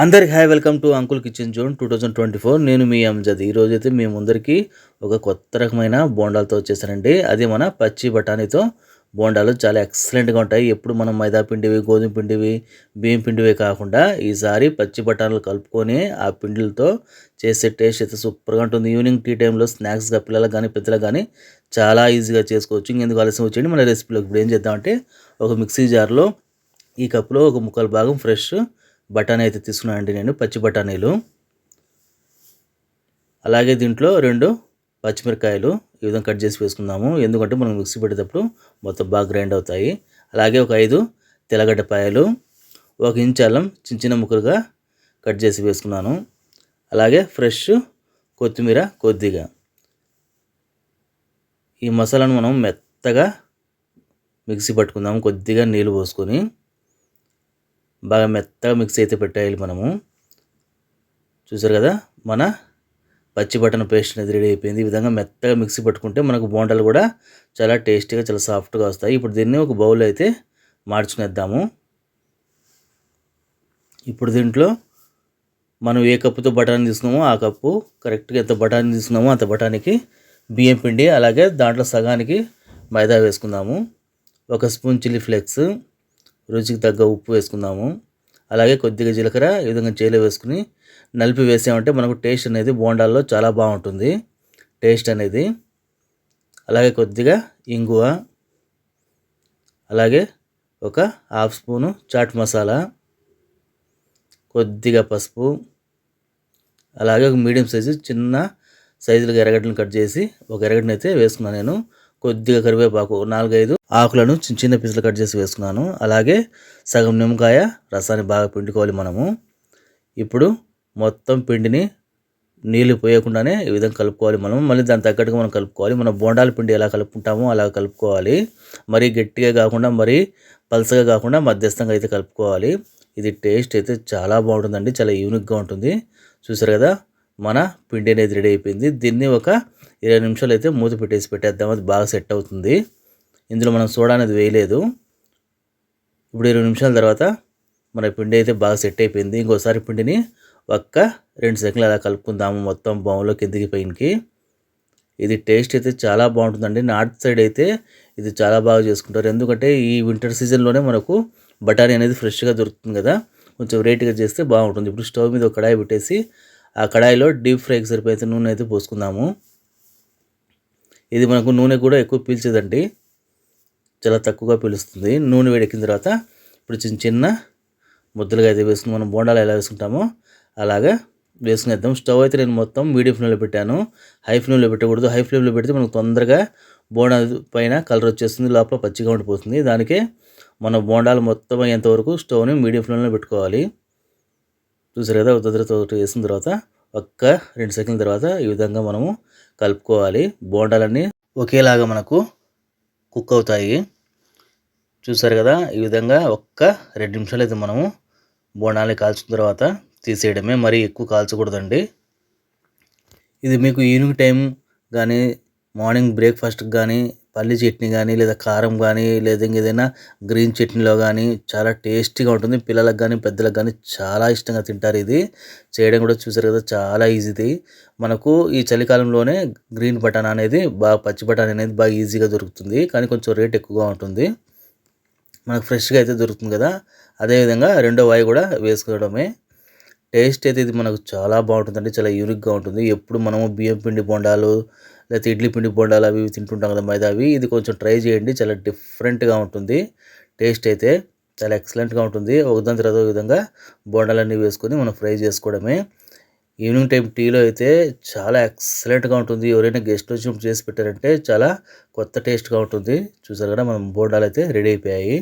అందరికి hi welcome to uncle kitchen zone two thousand twenty four. నేను మీ అంజద్. ఈరోజు అయితే మీ ముందరికి ఒక కొత్త రకమైన బోండాలతో వచ్చేసానండి. అది మన పచ్చి బఠానీతో బోండాలు చాలా ఎక్సలెంట్గా ఉంటాయి. ఎప్పుడు మనం మైదా పిండివి గోధుమ పిండివి బియ్యం పిండివి కాకుండా ఈసారి పచ్చి బఠానీలు కలుపుకొని ఆ పిండిలతో చేసే టేస్ట్ అయితే సూపర్గా ఉంటుంది. ఈవినింగ్ టీ టైంలో స్నాక్స్గా పిల్లలకు కానీ పెద్దలకు కానీ చాలా ఈజీగా చేసుకోవచ్చు. ఇంకెందుకు ఆలస్యం వచ్చేయండి మన రెసిపీలో ఇప్పుడు ఏం చేద్దామంటే ఒక మిక్సీ జార్లో ఈ కప్పులో ఒక ముక్కల భాగం ఫ్రెష్ బఠానీ అయితే తీసుకున్నాను అండి నేను పచ్చి బఠానీలు. అలాగే దీంట్లో రెండు పచ్చిమిరకాయలు ఈ విధంగా కట్ చేసి వేసుకుందాము. ఎందుకంటే మనం మిక్సీ పెట్టేటప్పుడు మొత్తం బాగా గ్రైండ్ అవుతాయి. అలాగే ఒక ఐదు తెల్లగడ్డపాయలు ఒక ఇంచ్ అల్లం చిన్న చిన్న ముక్కలుగా కట్ చేసి వేసుకున్నాను. అలాగే ఫ్రెష్ కొత్తిమీర కొద్దిగా. ఈ మసాలాను మనం మెత్తగా మిక్సీ పట్టుకుందాము కొద్దిగా నీళ్ళు పోసుకొని. బాగా మెత్తగా మిక్స్ అయితే పెట్టేయాలి మనము. చూసారు కదా? మన పచ్చి బటన్ పేస్ట్ అనేది రెడీ అయిపోయింది. ఈ విధంగా మెత్తగా మిక్సీ పట్టుకుంటే మనకు బోండాలు కూడా చాలా టేస్టీగా చాలా సాఫ్ట్గా వస్తాయి. ఇప్పుడు దీన్ని ఒక బౌల్ అయితే మార్చుకునేద్దాము. ఇప్పుడు దీంట్లో మనం ఏ కప్పుతో బఠానీ తీసుకున్నామో ఆ కప్పు కరెక్ట్గా ఎంత బఠానీ తీసుకున్నామో అంత బఠానీకి బియ్యం పిండి అలాగే దాంట్లో సగానికి మైదా వేసుకుందాము. ఒక స్పూన్ చిల్లీ ఫ్లేక్స్ రుచికి తగ్గ ఉప్పు వేసుకుందాము. అలాగే కొద్దిగా జీలకర్ర ఈ విధంగా చేలో వేసుకుని నలిపి వేసామంటే మనకు టేస్ట్ అనేది బోండాల్లో చాలా బాగుంటుంది. టేస్ట్ అనేది. అలాగే కొద్దిగా ఇంగువ. అలాగే ఒక హాఫ్ స్పూను చాట్ మసాలా. కొద్దిగా పసుపు. అలాగే ఒక మీడియం సైజు చిన్న సైజులుగా ఎరగడ్డలను కట్ చేసి ఒక ఎరగడ్డను అయితే వేసుకున్నాను నేను. కొద్దిగా కరివేపాకు నాలుగైదు ఆకులను చిన్న చిన్న పీసులు కట్ చేసి వేసుకున్నాను. అలాగే సగం నిమ్మకాయ రసాన్ని బాగా పిండుకోవాలి మనము. ఇప్పుడు మొత్తం పిండిని నీళ్ళు పోయకుండానే ఈ విధంగా కలుపుకోవాలి మనం. మళ్ళీ దాని తగ్గట్టుగా మనం కలుపుకోవాలి. మనం బోండాల పిండి ఎలా కలుపుకుంటామో అలా కలుపుకోవాలి. మరీ గట్టిగా కాకుండా మరీ పలసగా కాకుండా మధ్యస్థంగా అయితే కలుపుకోవాలి. ఇది టేస్ట్ అయితే చాలా బాగుంటుందండి. చాలా యూనిక్గా ఉంటుంది. చూసారు కదా మన పిండి అనేది రెడీ అయిపోయింది. దీన్ని ఒక ఇరవై నిమిషాలు అయితే మూత పెట్టేసి పెట్టేద్దాం. అది బాగా సెట్ అవుతుంది. ఇందులో మనం సోడా అనేది వేయలేదు. ఇప్పుడు ఇరవై నిమిషాల తర్వాత మన పిండి అయితే బాగా సెట్ అయిపోయింది. ఇంకోసారి పిండిని ఒక్క రెండు సెకండ్లు అలా కలుపుకుందాము మొత్తం బౌన్లో కిందికి పైనకి. ఇది టేస్ట్ అయితే చాలా బాగుంటుందండి. నార్త్ సైడ్ అయితే ఇది చాలా బాగా చేసుకుంటారు. ఎందుకంటే ఈ వింటర్ సీజన్లోనే మనకు బఠానీ అనేది ఫ్రెష్గా దొరుకుతుంది కదా. కొంచెం రేట్గా చేస్తే బాగుంటుంది. ఇప్పుడు స్టవ్ మీద ఒక కడాయి పెట్టేసి ఆ కడాయిలో డీప్ ఫ్రైకి సరిపోయితే నూనె అయితే పోసుకుందాము. ఇది మనకు నూనె కూడా ఎక్కువ పీల్చేదండి. చాలా తక్కువగా పీలుస్తుంది. నూనె వేడెక్కిన తర్వాత ఇప్పుడు చిన్న చిన్న ముద్దలుగా అయితే వేసుకుని మనం బోండాలు ఎలా వేసుకుంటామో అలాగా వేసుకునేద్దాం. స్టవ్ అయితే నేను మొత్తం మీడియం ఫ్లేమ్లో పెట్టాను. హై ఫ్లేమ్లో పెట్టకూడదు. హై ఫ్లేమ్లో పెడితే మనకు తొందరగా బోండా పైన కలర్ వచ్చేస్తుంది. లోపల పచ్చిగా ఉండిపోతుంది. దానికే మన బోండాలు మొత్తం అయ్యేంతవరకు స్టవ్ని మీడియం ఫ్లేమ్లో పెట్టుకోవాలి. చూసారు కదా ఉద్దరితో వేసిన తర్వాత ఒక్క రెండు సెకండ్ల తర్వాత ఈ విధంగా మనము కలుపుకోవాలి. బోండాలన్నీ ఒకేలాగా మనకు కుక్ అవుతాయి చూసారు కదా ఈ విధంగా ఒక్క రెండు నిమిషాలు అయితే మనము బోండాలని కాల్చిన తర్వాత తీసేయడమే. మరీ ఎక్కువ కాల్చకూడదండి. ఇది మీకు ఈవినింగ్ టైం కానీ మార్నింగ్ బ్రేక్ఫాస్ట్కి కానీ పల్లి చట్నీ కానీ లేదా కారం కానీ లేదా ఏదైనా గ్రీన్ చట్నీలో కానీ చాలా టేస్టీగా ఉంటుంది. పిల్లలకు కానీ పెద్దలకు కానీ చాలా ఇష్టంగా తింటారు ఇది. చేయడం కూడా చూసారు కదా చాలా ఈజీది. మనకు ఈ చలికాలంలోనే గ్రీన్ బటాన్ అనేది బాగా పచ్చి బటాన్ అనేది బాగా ఈజీగా దొరుకుతుంది. కానీ కొంచెం రేట్ ఎక్కువగా ఉంటుంది. మనకు ఫ్రెష్గా అయితే దొరుకుతుంది కదా. అదేవిధంగా రెండో వాయి కూడా వేసుకోవడమే. టేస్ట్ అయితే ఇది మనకు చాలా బాగుంటుందండి. చాలా యూనిక్గా ఉంటుంది. ఎప్పుడు మనము బియ్యం పిండి బొండాలు లేకపోతే ఇడ్లీ పిండి బొండాలు అవి తింటుంటాం కదా మైదా అవి. ఇది కొంచెం ట్రై చేయండి. చాలా డిఫరెంట్గా ఉంటుంది. టేస్ట్ అయితే చాలా ఎక్సలెంట్గా ఉంటుంది. ఒకదాని తర్వాత ఒక విధంగా బోండాలన్నీ వేసుకొని మనం ఫ్రై చేసుకోవడమే. ఈవినింగ్ టైం టీలో అయితే చాలా ఎక్సలెంట్గా ఉంటుంది. ఎవరైనా గెస్ట్ వచ్చి చేసి పెట్టారంటే చాలా కొత్త టేస్ట్గా ఉంటుంది. చూసారు కదా మనం బోండాలు అయితే రెడీ అయిపోయాయి.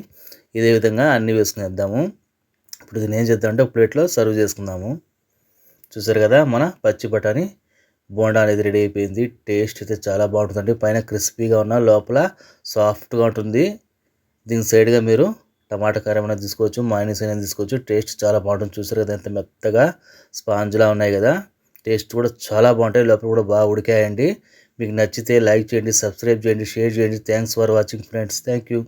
ఇదే విధంగా అన్నీ వేసుకునేద్దాము ఇప్పుడు దీన్ని ఏం చేద్దామంటే ఒక ప్లేట్లో సర్వ్ చేసుకుందాము. చూసారు కదా మన పచ్చి బఠానీ బోండా అనేది రెడీ అయిపోయింది. టేస్ట్ అయితే చాలా బాగుంటుందండి. పైన క్రిస్పీగా ఉన్న లోపల సాఫ్ట్గా ఉంటుంది. దీని సైడ్గా మీరు టమాటా కారం అనేది తీసుకోవచ్చు మైనస్ అనేది తీసుకోవచ్చు. టేస్ట్ చాలా బాగుంటుంది. చూసారు కదా ఎంత మెత్తగా స్పాంజ్లా ఉన్నాయి కదా. టేస్ట్ కూడా చాలా బాగుంటాయి. లోపల కూడా బాగా ఉడికాయండి. మీకు నచ్చితే లైక్ చేయండి సబ్స్క్రైబ్ చేయండి షేర్ చేయండి. Thanks for watching friends thank you